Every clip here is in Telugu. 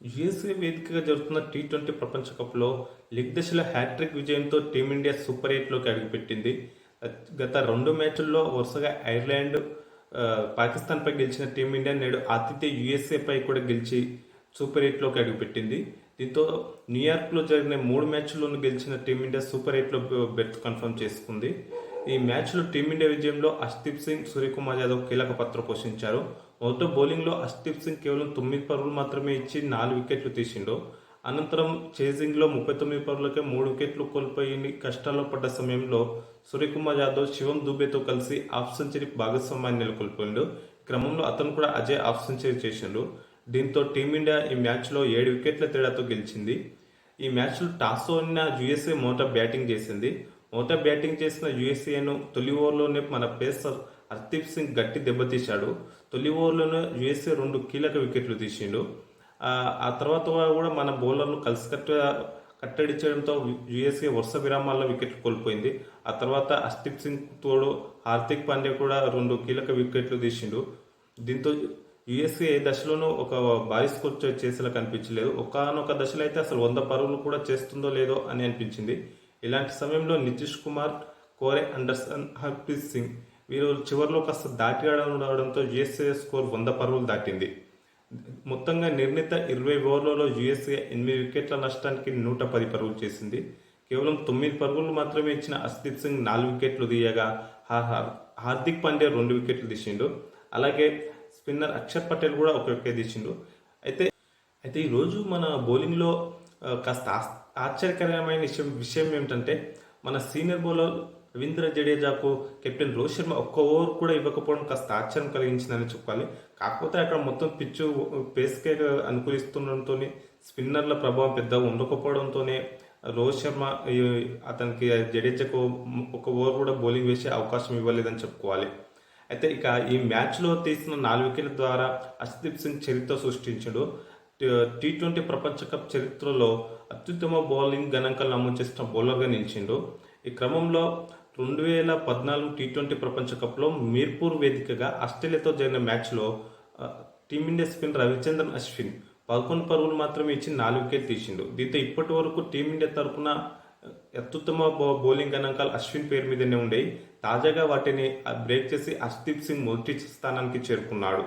యుఎస్ఏ వేదికగా జరుగుతున్న టీ ట్వంటీ ప్రపంచ కప్లో లీగ్ దశలో హ్యాట్రిక్ విజయంతో టీమిండియా సూపర్ ఎయిట్లోకి అడుగుపెట్టింది. గత రెండు మ్యాచ్ల్లో వరుసగా ఐర్లాండ్ పాకిస్తాన్పై గెలిచిన టీమిండియా నేడు ఆతిథ్య యుఎస్ఏపై కూడా గెలిచి సూపర్ ఎయిట్లోకి అడుగుపెట్టింది. దీంతో న్యూయార్క్లో జరిగిన మూడు మ్యాచ్ల్లోనూ గెలిచిన టీమిండియా సూపర్ ఎయిట్లో బెర్త్ కన్ఫర్మ్ చేసుకుంది. ఈ మ్యాచ్లో టీమిండియా విజయంలో అష్దీప్ సింగ్ సూర్యకుమార్ యాదవ్ కీలక పాత్ర పోషించారు. మొదట బౌలింగ్లో అర్ష్దీప్ సింగ్ కేవలం తొమ్మిది పరుగులు మాత్రమే ఇచ్చి నాలుగు వికెట్లు తీసిండు. అనంతరం చేజింగ్లో ముప్పై తొమ్మిది పరులకే మూడు వికెట్లు కోల్పోయి కష్టాల్లో పడ్డ సమయంలో సూర్యకుమార్ యాదవ్ శివం దుబేతో కలిసి హాఫ్ సెంచరీ భాగస్వామ్యాన్ని నెలకొల్పోయిండు క్రమంలో అతను కూడా అజయ్ హాఫ్ సెంచరీ చేసిండు. దీంతో టీమిండియా ఈ మ్యాచ్లో ఏడు వికెట్ల తేడాతో గెలిచింది. ఈ మ్యాచ్లో టాస్ ఓడిన యుఎస్ఏ మొదట బ్యాటింగ్ చేసింది. మొదట బ్యాటింగ్ చేసిన యుఎస్ఏను తొలి ఓవర్లోనే మన పేసర్ హర్దీప్ సింగ్ గట్టి దెబ్బతీశాడు తొలి ఓవర్లోనే యుఎస్ఏ రెండు కీలక వికెట్లు తీసిండు. ఆ తర్వాత కూడా మన బౌలర్లు కలిసికట్టు కట్ట చేయడంతో యుఎస్ఏ వరుస విరామాల్లో వికెట్లు కోల్పోయింది. ఆ తర్వాత హర్దీప్ సింగ్ తోడు హార్దిక్ పాండ్యా కూడా రెండు కీలక వికెట్లు తీసిండు. దీంతో యుఎస్ఏ ఏ దశలోనూ ఒక భారీ స్కోర్ చేసేలా కనిపించలేదు. ఒకనొక దశలో అయితే అసలు వంద పరుగులు కూడా చేస్తుందో లేదో అని అనిపించింది. ఇలాంటి సమయంలో నితీష్ కుమార్ కోరే అండర్సన్ హర్ప్రీత్ సింగ్ వీరు చివరిలో కాస్త దాటి రావడంతో యుఎస్ఏ స్కోర్ వంద పరుగులు దాటింది. మొత్తంగా నిర్ణీత ఇరవై ఓవర్లలో జిఎస్ఏ ఎనిమిది వికెట్ల నష్టానికి నూట పది పరుగులు చేసింది. కేవలం తొమ్మిది పరుగులు మాత్రమే ఇచ్చిన అస్దీప్ సింగ్ నాలుగు వికెట్లు తీయగా హార్దిక్ పాండ్యా రెండు వికెట్లు తీసిండు. అలాగే స్పిన్నర్ అక్షర్ పటేల్ కూడా ఒక వికెట్ తీసిండు. అయితే అయితే ఈరోజు మన బౌలింగ్లో కాస్త ఆశ్చర్యకరమైన విషయం విషయం ఏమిటంటే మన సీనియర్ బౌలర్ రవీంద్ర జడేజాకు కెప్టెన్ రోహిత్ శర్మ ఒక్క ఓవర్ కూడా ఇవ్వకపోవడం కాస్త ఆశ్చర్యం కలిగించిందని చెప్పాలి. కాకపోతే అక్కడ మొత్తం పిచ్చు పేస్కే అనుకూలిస్తుండటంతో స్పిన్నర్ల ప్రభావం పెద్దగా ఉండకపోవడంతోనే రోహిత్ శర్మ అతనికి జడేజాకు ఒక ఓవర్ కూడా బౌలింగ్ వేసే అవకాశం ఇవ్వలేదని చెప్పుకోవాలి. అయితే ఇక ఈ మ్యాచ్లో తీసిన నాలుగు వికెట్ల ద్వారా హర్షదీప్ సింగ్ చరిత్ర సృష్టించాడు. టీ ట్వంటీ ప్రపంచ కప్ చరిత్రలో అత్యుత్తమ బౌలింగ్ గణాంకాలు నమోదు చేసిన బౌలర్గా నిలిచిండు. ఈ క్రమంలో రెండు వేల పద్నాలుగు టీ ట్వంటీ ప్రపంచ కప్లో మీర్పూర్ వేదికగా ఆస్ట్రేలియాతో జరిగిన మ్యాచ్లో టీమిండియా స్పిన్ రవిచంద్రన్ అశ్విన్ పదకొండు పరుగులు మాత్రమే ఇచ్చి నాలుగు వికెట్ తీసిండు. దీంతో ఇప్పటి వరకు టీమిండియా తరపున అత్యుత్తమ బౌలింగ్ గణాంకాలు అశ్విన్ పేరు మీదనే ఉండేవి తాజాగా వాటిని బ్రేక్ చేసి హర్షదీప్ సింగ్ మొదటి స్థానానికి చేరుకున్నాడు.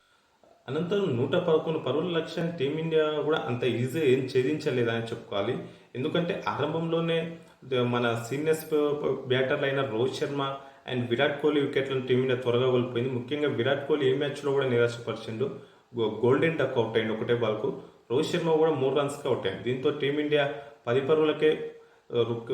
అనంతరం నూట పదకొండు పరుగుల లక్ష్యాన్ని టీమిండియా కూడా అంత ఈజీ ఏం ఛేదించలేదని చెప్పుకోవాలి. ఎందుకంటే ఆరంభంలోనే మన సీనియర్స్ బ్యాటర్లు అయిన రోహిత్ శర్మ అండ్ విరాట్ కోహ్లీ వికెట్లను టీమిండియా త్వరగా కోల్పోయింది. ముఖ్యంగా విరాట్ కోహ్లీ ఏ మ్యాచ్లో కూడా నిరాశపరిచిండు. గో- గోల్డెన్ డక్ అవుట్ అయింది ఒకటే బాల్కు రోహిత్ శర్మ కూడా మూడు రన్స్కి అవుట్ అయింది దీంతో టీమిండియా పది పరుగులకే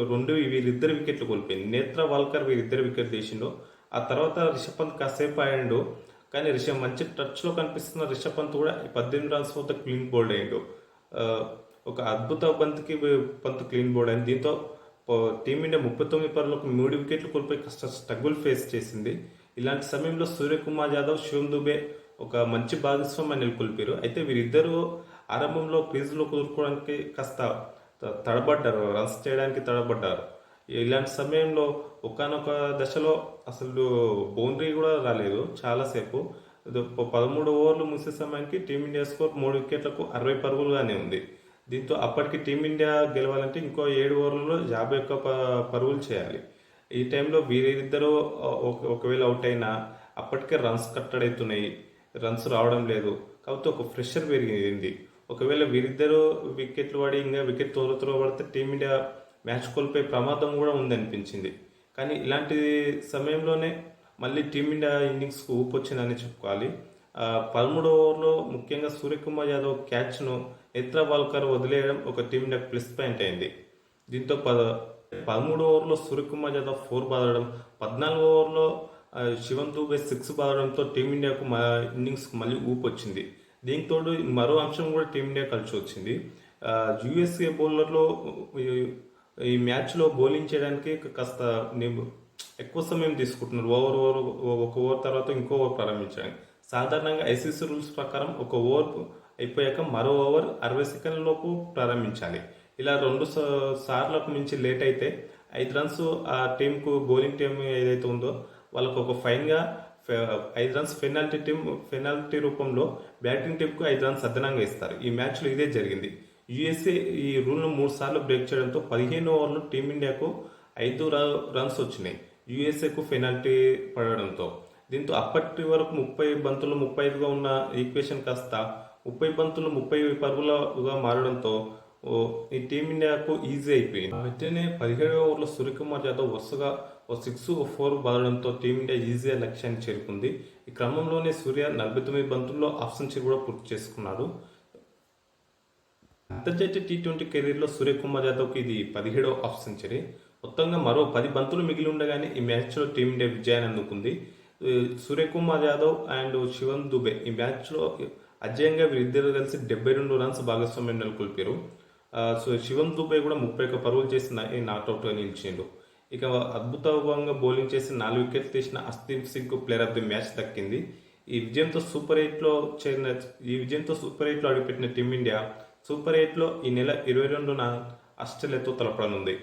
రెండు వీరిద్దరు వికెట్లు కోల్పోయింది. నేత్ర వాల్కర్ వీరిద్దరు వికెట్ తీసిండు. ఆ తర్వాత రిషబ్ పంత్ కాసేపు ఆడిండు. కానీ రిషబ్ మంచి టచ్లో కనిపిస్తున్న రిషబ్ పంత్ కూడా ఈ పద్దెనిమిది రన్స్ వద్ద క్లీన్ బోల్డ్ అయ్యిండు ఒక అద్భుత పంత్కి పంత్ క్లీన్ బోల్డ్ అయింది. దీంతో టీమిండియా ముప్పై తొమ్మిది పరులకు మూడు వికెట్లు కోల్పోయి కష్ట స్ట్రగుల్ ఫేస్ చేసింది. ఇలాంటి సమయంలో సూర్యకుమార్ యాదవ్ శివం దుబే ఒక మంచి భాగస్వామ్యాన్ని నెలకొల్పారు. అయితే వీరిద్దరూ ఆరంభంలో క్రీజులో కుదుర్కోవడానికి కాస్త తడబడ్డారు. రన్స్ చేయడానికి తడబడ్డారు. ఇలాంటి సమయంలో ఒకానొక దశలో అసలు బౌండరీ కూడా రాలేదు చాలాసేపు. పదమూడు ఓవర్లు ముగిసే సమయానికి టీమిండియా స్కోర్ మూడు వికెట్లకు అరవై పరుగులుగానే ఉంది. దీంతో అప్పటికి టీమిండియా గెలవాలంటే ఇంకో ఏడు ఓవర్లలో యాభై ఒక్క ప- పరుగులు చేయాలి. ఈ టైంలో వీరిద్దరూ ఒక- ఒకవేళ అవుట్ అయినా అప్పటికే రన్స్ కట్టడైతున్నాయి రన్స్ రావడం లేదు. కాబట్టి ఒక ప్రెషర్ పెరిగింది. ఒకవేళ వీరిద్దరూ వికెట్లు పడి ఇంకా వికెట్ త్వర పడితే టీమిండియా మ్యాచ్ కోల్పోయే ప్రమాదం కూడా ఉందనిపించింది కానీ ఇలాంటి సమయంలోనే మళ్ళీ టీమిండియా ఇన్నింగ్స్కు ఊపొచ్చిందని చెప్పుకోవాలి. పదమూడో ఓవర్లో ముఖ్యంగా సూర్యకుమార్ యాదవ్ క్యాచ్ను నేత్ర వాల్కర్ వదిలేయడం ఒక టీమిండియా ప్లస్ పాయింట్ అయింది. దీంతో పద పదమూడు ఓవర్లో సూర్యకుమార్ యాదవ్ ఫోర్ బాదడం పద్నాలుగు ఓవర్లో శివన్ దూబే సిక్స్ బాదడంతో టీమిండియాకు మా ఇన్నింగ్స్కు మళ్ళీ ఊపు వచ్చింది. దీనికి తోడు మరో అంశం కూడా టీమిండియా కలిసి వచ్చింది. యుఎస్ఏ బౌలర్లో ఈ- మ్యాచ్లో బౌలింగ్ చేయడానికి కాస్త ఎక్కువ సమయం తీసుకుంటున్నారు. ఓవర్ ఓవర్ ఒక ఓవర్ తర్వాత ఇంకో ఓవర్ ప్రారంభించడానికి సాధారణంగా ఐసీసీ రూల్స్ ప్రకారం ఒక ఓవర్ అయిపోయాక మరో ఓవర్ అరవై సెకండ్ల లోపు ప్రారంభించాలి. ఇలా రెండు సా- సార్లకు మించి లేట్ అయితే ఐదు రన్స్ ఆ టీంకు బౌలింగ్ టీం ఏదైతే ఉందో వాళ్ళకు ఒక ఫైన్గా ఫె- ఐదు రన్స్ పెనాల్టీ టీం పెనాల్టీ రూపంలో బ్యాటింగ్ టీంకు ఐదు రన్స్ అదనంగా ఇస్తారు. ఈ మ్యాచ్లో ఇదే జరిగింది. యుఎస్ఏ ఈ రూల్ను మూడు సార్లు బ్రేక్ చేయడంతో పదిహేను ఓవర్లు టీమిండియాకు ఐదు రన్స్ వచ్చినాయి. యుఎస్ఏకు పెనాల్టీ పడడంతో దీంతో అప్పటి వరకు ముప్పై బంతులు ముప్పై ఐదుగా ఉన్న ఈక్వేషన్ కాస్త ముప్పై బంతులు ముప్పై పరుగులుగా మారడంతో ఓ ఈ టీమిండియాకు ఈజీ అయిపోయింది. వెంటనే పదిహేడవ ఓవర్లో సూర్యకుమార్ యాదవ్ వరుసగా ఓ సిక్స్ ఓ ఫోర్ బాదడంతో టీమిండియా ఈజీగా లక్ష్యాన్ని చేరుకుంది. ఈ క్రమంలోనే సూర్య నలభై తొమ్మిది బంతుల్లో హాఫ్ సెంచరీ కూడా పూర్తి చేసుకున్నాడు. అంతర్జాతీయ టీ ట్వంటీ కెరీర్లో సూర్యకుమార్ యాదవ్కి ఇది పదిహేడవ హాఫ్ సెంచరీ. మొత్తంగా మరో పది బంతులు మిగిలి ఉండగానే ఈ మ్యాచ్లో టీమిండియా విజయాన్ని అందుకుంది. సూర్యకుమార్ యాదవ్ అండ్ శివన్ దుబే ఈ మ్యాచ్లో అజయంగా వీరిద్దరు కలిసి డెబ్బై రెండు రన్స్ భాగస్వామ్యం నెలకొల్పారు. సో శివన్ దుబే కూడా ముప్పై ఒక్క పరుగులు చేసి నా- ఈ నాట్అవుట్గా నిలిచిండు. ఇక అద్భుతంగా బౌలింగ్ చేసి నాలుగు వికెట్లు తీసిన Arshdeep Singh player of the match దక్కింది. ఈ విజయంతో సూపర్ ఎయిట్లో చేరిన ఈ విజయంతో సూపర్ ఎయిట్లో అడుగుపెట్టిన టీమిండియా సూపర్ ఎయిట్లో ఈ నెల ఇరవై రెండున ఆస్ట్రేలియాతో తలపడనుంది.